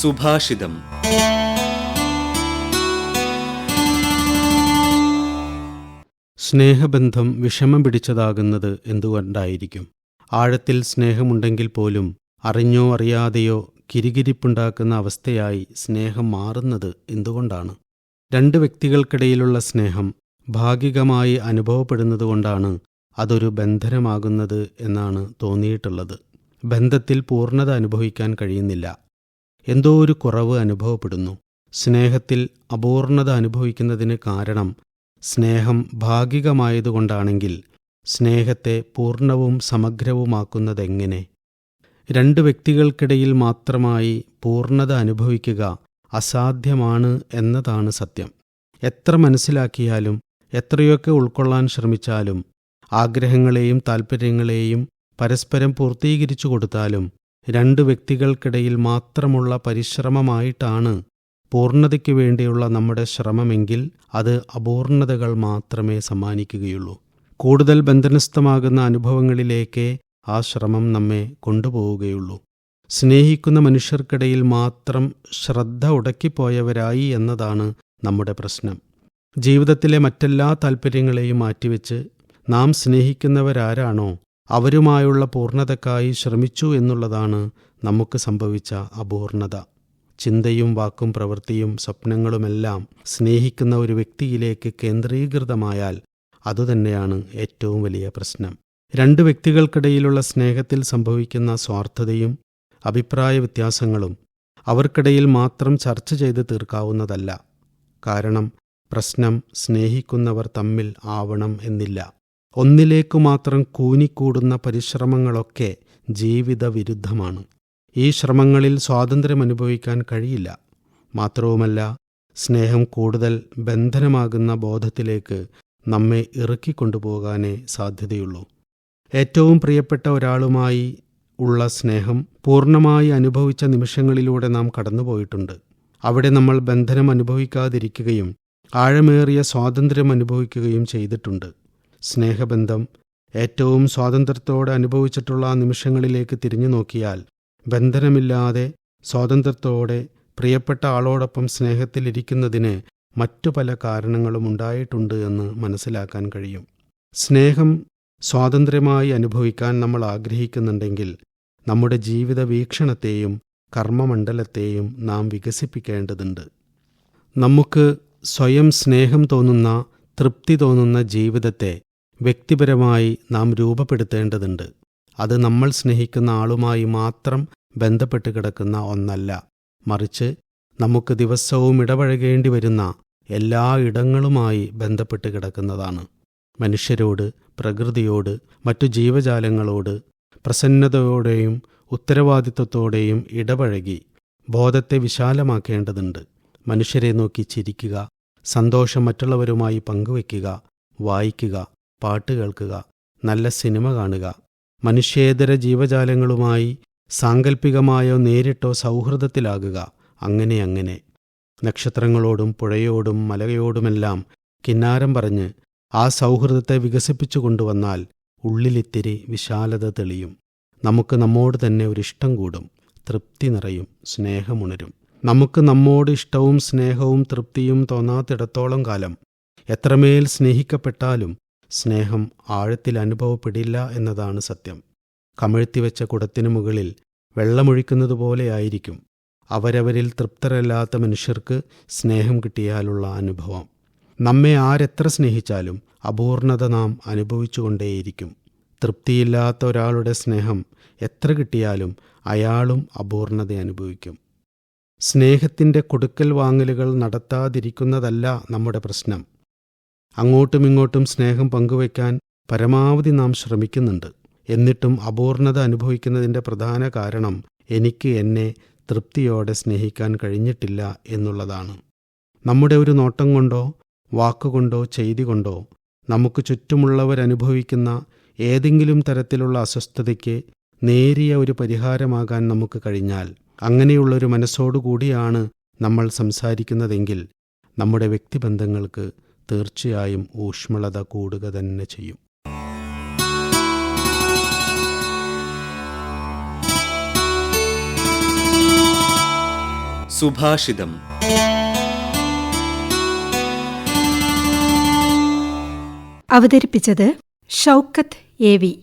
സുഭാഷിതം. സ്നേഹബന്ധം വിഷമം പിടിച്ചതാകുന്നത് എന്തുകൊണ്ടായിരിക്കും? ആഴത്തിൽ സ്നേഹമുണ്ടെങ്കിൽ പോലും അറിഞ്ഞോ അറിയാതെയോ കിരികിരിപ്പുണ്ടാക്കുന്ന അവസ്ഥയായി സ്നേഹം മാറുന്നത് എന്തുകൊണ്ടാണ്? രണ്ട് വ്യക്തികൾക്കിടയിലുള്ള സ്നേഹം ഭാഗികമായി അനുഭവപ്പെടുന്നതുകൊണ്ടാണ് അതൊരു ബന്ധനമാകുന്നത് എന്നാണ് തോന്നിയിട്ടുള്ളത്. ബന്ധത്തിൽ പൂർണത അനുഭവിക്കാൻ കഴിയുന്നില്ല. എന്തോ ഒരു കുറവ് അനുഭവപ്പെടുന്നു. സ്നേഹത്തിൽ അപൂർണത അനുഭവിക്കുന്നതിന് കാരണം സ്നേഹം ഭാഗികമായതുകൊണ്ടാണെങ്കിൽ സ്നേഹത്തെ പൂർണവും സമഗ്രവുമാക്കുന്നതെങ്ങനെ? രണ്ട് വ്യക്തികൾക്കിടയിൽ മാത്രമായി പൂർണത അനുഭവിക്കുക അസാധ്യമാണ് എന്നതാണ് സത്യം. എത്ര മനസ്സിലാക്കിയാലും എത്രയൊക്കെ ഉൾക്കൊള്ളാൻ ശ്രമിച്ചാലും ആഗ്രഹങ്ങളെയും താൽപ്പര്യങ്ങളെയും പരസ്പരം പൂർത്തീകരിച്ചു കൊടുത്താലും രണ്ട് വ്യക്തികൾക്കിടയിൽ മാത്രമുള്ള പരിശ്രമമായിട്ടാണ് പൂർണതയ്ക്ക് വേണ്ടിയുള്ള നമ്മുടെ ശ്രമമെങ്കിൽ അത് അപൂർണതകൾ മാത്രമേ സമ്മാനിക്കുകയുള്ളൂ. കൂടുതൽ ബന്ധനസ്ഥമാകുന്ന അനുഭവങ്ങളിലേക്ക് ആ ശ്രമം നമ്മെ കൊണ്ടുപോവുകയുള്ളൂ. സ്നേഹിക്കുന്ന മനുഷ്യർക്കിടയിൽ മാത്രം ശ്രദ്ധ ഉടക്കിപ്പോയവരായി എന്നതാണ് നമ്മുടെ പ്രശ്നം. ജീവിതത്തിലെ മറ്റെല്ലാ താൽപ്പര്യങ്ങളെയും മാറ്റിവെച്ച് നാം സ്നേഹിക്കുന്നവരാരാണോ അവരുമായുള്ള പൂർണതക്കായി ശ്രമിച്ചു എന്നുള്ളതാണ് നമുക്ക് സംഭവിച്ച അപൂർണത ചിന്തയും വാക്കും പ്രവൃത്തിയും സ്വപ്നങ്ങളുമെല്ലാം സ്നേഹിക്കുന്ന ഒരു വ്യക്തിയിലേക്ക് കേന്ദ്രീകൃതമായാൽ അതുതന്നെയാണ് ഏറ്റവും വലിയ പ്രശ്നം. രണ്ട് വ്യക്തികൾക്കിടയിലുള്ള സ്നേഹത്തിൽ സംഭവിക്കുന്ന സ്വാർത്ഥതയും അഭിപ്രായ വ്യത്യാസങ്ങളും അവർക്കിടയിൽ മാത്രം ചർച്ച ചെയ്ത് തീർക്കാവുന്നതല്ല. കാരണം പ്രശ്നം സ്നേഹിക്കുന്നവർ തമ്മിൽ ആവണം എന്നില്ല. ഒന്നിലേക്കു മാത്രം കൂനിക്കൂടുന്ന പരിശ്രമങ്ങളൊക്കെ ജീവിത വിരുദ്ധമാണ് ഈ ശ്രമങ്ങളിൽ സ്വാതന്ത്ര്യം അനുഭവിക്കാൻ കഴിയില്ല. മാത്രവുമല്ല സ്നേഹം കൂടുതൽ ബന്ധനമാകുന്ന ബോധത്തിലേക്ക് നമ്മെ ഇറക്കിക്കൊണ്ടുപോകാനേ സാധ്യതയുള്ളൂ. ഏറ്റവും പ്രിയപ്പെട്ട ഒരാളുമായി ഉള്ള സ്നേഹം പൂർണമായി അനുഭവിച്ച നിമിഷങ്ങളിലൂടെ നാം കടന്നുപോയിട്ടുണ്ട്. അവിടെ നമ്മൾ ബന്ധനം അനുഭവിക്കാതിരിക്കുകയും ആഴമേറിയ സ്വാതന്ത്ര്യം അനുഭവിക്കുകയും ചെയ്തിട്ടുണ്ട്. സ്നേഹബന്ധം ഏറ്റവും സ്വാതന്ത്ര്യത്തോടെ അനുഭവിച്ചിട്ടുള്ള നിമിഷങ്ങളിലേക്ക് തിരിഞ്ഞു നോക്കിയാൽ ബന്ധനമില്ലാതെ സ്വാതന്ത്ര്യത്തോടെ പ്രിയപ്പെട്ട ആളോടൊപ്പം സ്നേഹത്തിലിരിക്കുന്നതിന് മറ്റു പല കാരണങ്ങളും ഉണ്ടായിട്ടുണ്ട് എന്ന് മനസ്സിലാക്കാൻ കഴിയും. സ്നേഹം സ്വാതന്ത്ര്യമായി അനുഭവിക്കാൻ നമ്മൾ ആഗ്രഹിക്കുന്നുണ്ടെങ്കിൽ നമ്മുടെ ജീവിത വീക്ഷണത്തെയും കർമ്മമണ്ഡലത്തെയും നാം വികസിപ്പിക്കേണ്ടതുണ്ട്. നമുക്ക് സ്വയം സ്നേഹം തോന്നുന്ന തൃപ്തി തോന്നുന്ന ജീവിതത്തെ വ്യക്തിപരമായി നാം രൂപപ്പെടുത്തേണ്ടതുണ്ട്. അത് നമ്മൾ സ്നേഹിക്കുന്ന ആളുമായി മാത്രം ബന്ധപ്പെട്ട് കിടക്കുന്ന ഒന്നല്ല. മറിച്ച് നമുക്ക് ദിവസവും ഇടപഴകേണ്ടി വരുന്ന എല്ലാ ഇടങ്ങളുമായി ബന്ധപ്പെട്ട് കിടക്കുന്നതാണ്. മനുഷ്യരോട് പ്രകൃതിയോട് മറ്റു ജീവജാലങ്ങളോട് പ്രസന്നതയോടെയും ഉത്തരവാദിത്വത്തോടെയും ഇടപഴകി ബോധത്തെ വിശാലമാക്കേണ്ടതുണ്ട്. മനുഷ്യരെ നോക്കി ചിരിക്കുക സന്തോഷം മറ്റുള്ളവരുമായി പങ്കുവയ്ക്കുക വായിക്കുക പാട്ട് കേൾക്കുക നല്ല സിനിമ കാണുക മനുഷ്യേതര ജീവജാലങ്ങളുമായി സാങ്കല്പികമായോ നേരിട്ടോ സൗഹൃദത്തിലാകുക അങ്ങനെ അങ്ങനെ. നക്ഷത്രങ്ങളോടും പുഴയോടും മലകയോടുമെല്ലാം കിന്നാരം പറഞ്ഞ് ആ സൗഹൃദത്തെ വികസിപ്പിച്ചു കൊണ്ടുവന്നാൽ ഉള്ളിലിത്തിരി വിശാലത തെളിയും. നമുക്ക് നമ്മോട് തന്നെ ഒരിഷ്ടം കൂടും തൃപ്തി നിറയും സ്നേഹമുണരും. നമുക്ക് നമ്മോട് ഇഷ്ടവും സ്നേഹവും തൃപ്തിയും തോന്നാത്തിടത്തോളം കാലം എത്രമേൽ സ്നേഹിക്കപ്പെട്ടാലും സ്നേഹം ആഴത്തിൽ അനുഭവപ്പെടില്ല എന്നതാണ് സത്യം. കമഴ്ത്തിവെച്ച കുടത്തിനു മുകളിൽ വെള്ളമൊഴിക്കുന്നതുപോലെയായിരിക്കും അവരവരിൽ തൃപ്തരല്ലാത്ത മനുഷ്യർക്ക് സ്നേഹം കിട്ടിയാലുള്ള അനുഭവം. നമ്മെ ആരെത്ര സ്നേഹിച്ചാലും അപൂർണത നാം അനുഭവിച്ചുകൊണ്ടേയിരിക്കും. തൃപ്തിയില്ലാത്ത ഒരാളുടെ സ്നേഹം എത്ര കിട്ടിയാലും അയാളും അപൂർണത അനുഭവിക്കും. സ്നേഹത്തിന്റെ കൊടുക്കൽ വാങ്ങലുകൾ നടത്താതിരിക്കുന്നതല്ല നമ്മുടെ പ്രശ്നം. അങ്ങോട്ടും ഇങ്ങോട്ടും സ്നേഹം പങ്കുവയ്ക്കാൻ പരമാവധി നാം ശ്രമിക്കുന്നുണ്ട്. എന്നിട്ടും അപൂർണത അനുഭവിക്കുന്നതിന്റെ പ്രധാന കാരണം എനിക്ക് എന്നെ തൃപ്തിയോടെ സ്നേഹിക്കാൻ കഴിഞ്ഞിട്ടില്ല എന്നുള്ളതാണ്. നമ്മുടെ ഒരു നോട്ടം കൊണ്ടോ വാക്കുകൊണ്ടോ ചെയ്തി കൊണ്ടോ നമുക്ക് ചുറ്റുമുള്ളവരനുഭവിക്കുന്ന ഏതെങ്കിലും തരത്തിലുള്ള അസ്വസ്ഥതയ്ക്ക് നേരിയ ഒരു പരിഹാരമാകാൻ നമുക്ക് കഴിഞ്ഞാൽ അങ്ങനെയുള്ളൊരു മനസ്സോടുകൂടിയാണ് നമ്മൾ സംസാരിക്കുന്നതെങ്കിൽ നമ്മുടെ വ്യക്തിബന്ധങ്ങൾക്ക് തീർച്ചയായും ഊഷ്മളത കൂടുക തന്നെ ചെയ്യും. സുഭാഷിതം. അവതരിപ്പിച്ചത് ഷൗക്കത്ത് എ വി.